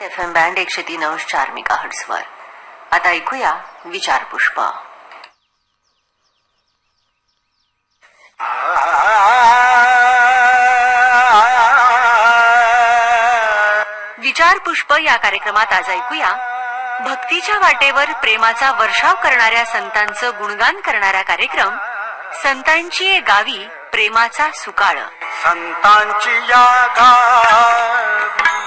F M band एकशे तीन अंश चार मेगा हर्ट्सवर आता ऐकूया विचार पुष्प विचार पुष्प या कार्यक्रमात आज ऐकूया भक्तीच्या वाटेवर प्रेमाचा वर्षाव करणाऱ्या संतांचं गुणगान करणारा कार्यक्रम संतांची ये गावी प्रेमाचा सुकाळ. संतांची या गावी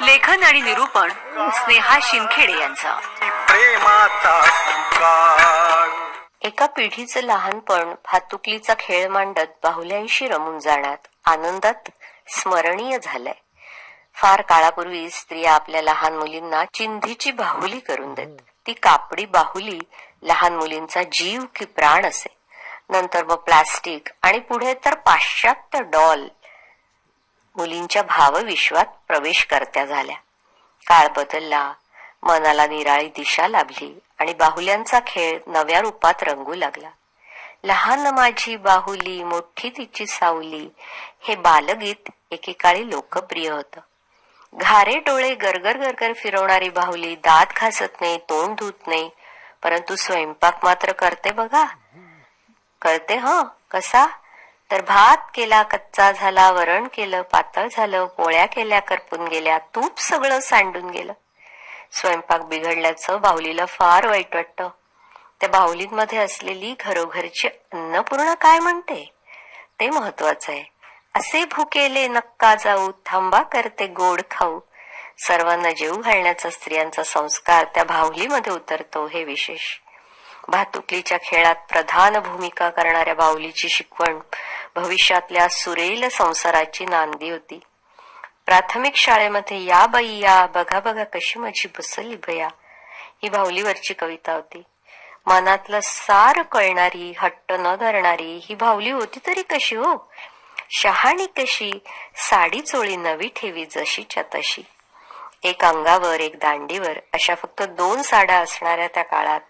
लेखन आणि निरूपण स्नेहा शिंदखेडे यांचं. एका पिढीचं लहानपण भातुकलीचा खेळ मांडत बाहुल्यांशी रमून जाण्यात आनंदात स्मरणीय झालंय. फार काळापूर्वी स्त्रिया आपल्या लहान मुलींना चिंधीची बाहुली करून देत. ती कापडी बाहुली लहान मुलींचा जीव की प्राण असे. नंतर मग प्लास्टिक आणि पुढे तर पाश्चात्य डॉल. मुलींच्या भावविश्वात प्रवेश करत्या झाल्या. काळ बदलला. मनाला निराळी दिशा लाभली आणि बाहुल्यांचा खेळ नव्या रूपात रंगू लागला. लहान माझी बाहुली मोठी तिची सावली हे बालगीत एकेकाळी लोकप्रिय होतं. घारे डोळे गरगर गरगर फिरवणारी बाहुली दात घासत नाही तोंड धुत नाही परंतु स्वयंपाक मात्र करते बघा. करते ह? कसा? तर भात केला कच्चा झाला वरण केलं पातळ झालं पोळ्या केल्या करपून गेल्या तूप सगळं सांडून गेलं. स्वयंपाक बिघडल्याचं बाहुलीला फार वाईट वाटतं. त्या बाहुलींमध्ये असलेली घरोघरची अन्नपूर्ण काय म्हणते? ते महत्वाचं आहे. असे भुकेले नक्का जाऊ थांबा करते गोड खाऊ. सर्वांना जेव घालण्याचा स्त्रियांचा संस्कार त्या बाहुलीमध्ये उतरतो हे विशेष. भातुकलीच्या खेळात प्रधान भूमिका करणाऱ्या बाहुलीची शिकवण भविष्यातल्या सुरेल संसाराची नांदी होती. प्राथमिक शाळेमध्ये या बाई या बघा बघा कशी माझी बसली बया ही बाहुलीवरची कविता होती. मनातलं सार कळणारी हट्ट न धरणारी ही बाहुली होती तरी कशी हो? शहाणी कशी? साडी चोळी नवी ठेवी जशीच्या तशी. एक अंगावर एक दांडीवर अशा फक्त दोन साड्या असणाऱ्या त्या काळात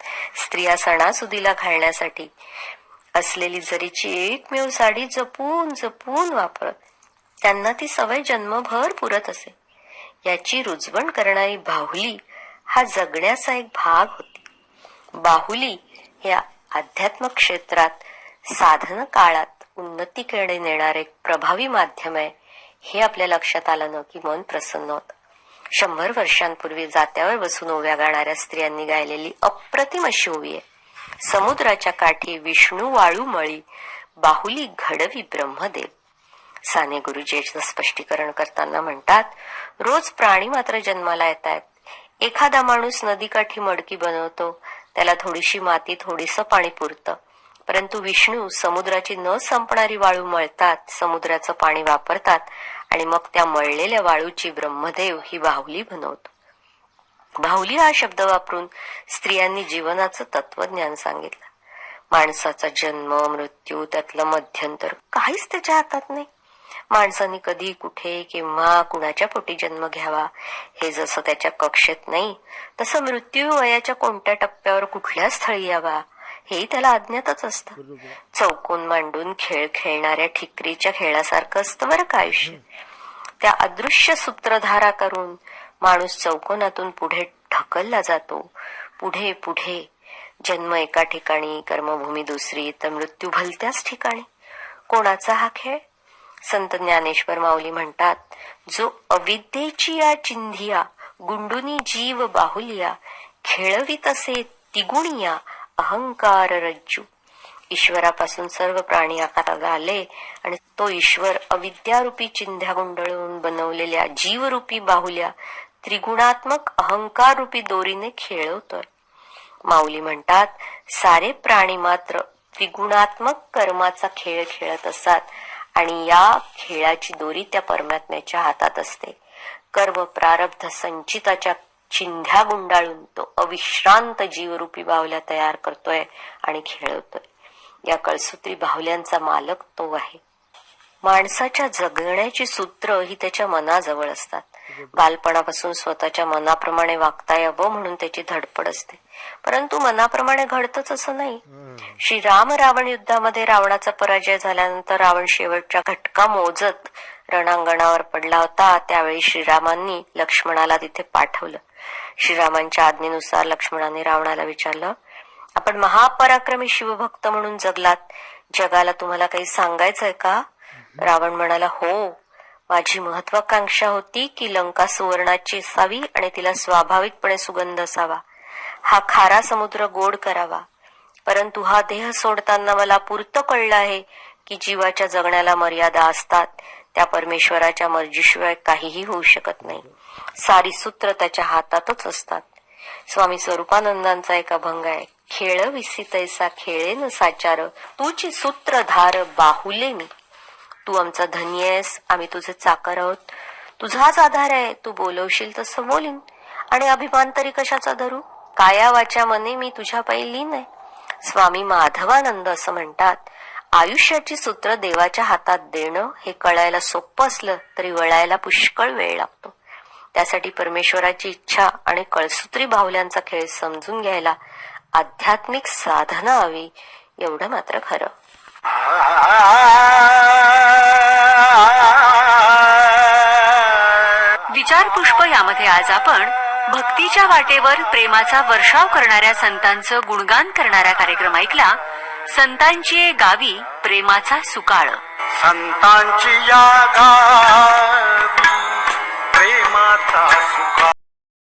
स्त्रिया सणासुदीला घालण्यासाठी असलेली जरीची एकमेव साडी जपून जपून वापरत त्यांना ती सवय जन्मभर पुरत असे. याची रुजवण करणारी बाहुली हा जगण्याचा एक भाग होती. बाहुली हे अध्यात्म क्षेत्रात साधन काळात उन्नतीकडे नेणारे एक प्रभावी माध्यम आहे हे आपल्या लक्षात आलं ना की मन प्रसन्न होत. शंभर वर्षांपूर्वी जात्यावर बसून ओव्या गाणाऱ्या स्त्रियांनी गायलेली अप्रतिम अशी ओवी आहे. समुद्राच्या काठी विष्णू वाळू मळी बाहुली घडवी ब्रह्मदेव. साने गुरुजी याचं स्पष्टीकरण करताना म्हणतात रोज प्राणी मात्र जन्माला येत आहेत एखादा माणूस नदीकाठी मडकी बनवतो त्याला थोडीशी माती थोडीसं पाणी पुरतं. परंतु विष्णू समुद्राची न संपणारी वाळू मळतात समुद्राचं पाणी वापरतात आणि मग त्या मळलेल्या वाळूची ब्रह्मदेव ही बाहुली बनवतो. बाहुली हा शब्द वापरून स्त्रियांनी जीवनाचं तत्वज्ञान सांगितलं. माणसाचा जन्म मृत्यू त्यातलं मध्यंतर काहीच त्याच्या हातात नाही. माणसाने कधी कुठे केव्हा कुणाच्या पोटी जन्म घ्यावा हे जसं त्याच्या कक्षेत नाही तसं मृत्यू वयाच्या कोणत्या टप्प्यावर कुठल्या स्थळी यावा हेही त्याला अज्ञातच असतं. चौकोन मांडून खेळ खेळणाऱ्या ठिकरीच्या खेळासारखं असतं बरं का आयुष्य. त्या अदृश्य सूत्रधारा करून माणूस चौकोनातून पुढे ढकलला जातो. पुढे पुढे. जन्म एका ठिकाणी कर्मभूमी दुसरी तर मृत्यू भलत्याच ठिकाणी. कोणाचा हा खेळ? संत ज्ञानेश्वर माऊली म्हणतात जो अविद्येची या चिंधिया गुंडुनी जीव बाहुलिया खेळवित असे तिगुणिया अहंकार रज्जू ईश्वरापासून सर्व प्राणी आकाराला आले आणि तो ईश्वर अविद्यारूपी चिंध्या गुंडळून बनवलेल्या जीवरूपी बाहुल्या त्रिगुणात्मक अहंकार रूपी दोरीने खेळवतोय. माऊली म्हणतात सारे प्राणी मात्र त्रिगुणात्मक कर्माचा खेळ खेळत असतात आणि या खेळाची दोरी त्या परमात्म्याच्या हातात असते. कर्म प्रारब्ध संचिताच्या चिंध्या गुंडाळून तो अविश्रांत जीवरूपी बाहुल्या तयार करतोय आणि खेळवतोय. या कळसूत्री बाहुल्यांचा मालक तो आहे. माणसाच्या जगण्याची सूत्र ही त्याच्या मनाजवळ असतात. बालपणापासून स्वतःच्या मनाप्रमाणे वागता यावं म्हणून त्याची धडपड असते. परंतु मनाप्रमाणे घडतच असं नाही. श्रीराम रावण युद्धामध्ये रावणाचा पराजय झाल्यानंतर रावण शेवटच्या घटका मोजत रणांगणावर पडला होता. त्यावेळी श्रीरामांनी लक्ष्मणाला तिथे पाठवलं. श्रीरामांच्या आज्ञेनुसार लक्ष्मणाने रावणाला विचारलं आपण महापराक्रमी शिवभक्त म्हणून जगलात. जगाला तुम्हाला काही सांगायचंय का? रावण म्हणाला हो. माझी महत्वाकांक्षा होती की लंका सुवर्णाची असावी आणि तिला स्वाभाविकपणे सुगंध असावा. हा खारा समुद्र गोड करावा. परंतु हा देह सोडताना मला पुरतं कळलं आहे की जीवाच्या जगण्याला मर्यादा असतात. त्या परमेश्वराच्या मर्जीशिवाय काहीही होऊ शकत नाही. सारी सूत्र त्याच्या हातातच असतात. स्वामी स्वरूपानंदांचा एक अभंग आहे. खेळ विसितैसा खेळेन साचार तुची सूत्रधार बाहुले मी. तू आमचा धन्य आहेस आम्ही तुझे चाकर आहोत. तुझाच आधार आहे तू बोलवशील तसं बोलीन आणि अभिमान तरी कशाचा धरू? काया वाच्या मने मी तुझ्या पायी लीन आहे. स्वामी माधवानंद असं म्हणतात. आयुष्याची सूत्र देवाच्या हातात देणं हे कळायला सोपं असलं तरी वळायला पुष्कळ वेळ लागतो. त्यासाठी परमेश्वराची इच्छा आणि कळसूत्री बाहुल्यांचा खेळ समजून घ्यायला आध्यात्मिक साधना हवी एवढं मात्र खरं. विचार पुष्प यामध्ये आज आपण भक्तीच्या वाटेवर प्रेमाचा वर्षाव करणाऱ्या संतांचं गुणगान करणारा कार्यक्रम ऐकला. संतांची गावी प्रेमाचा सुकाळ. संतांची या गावी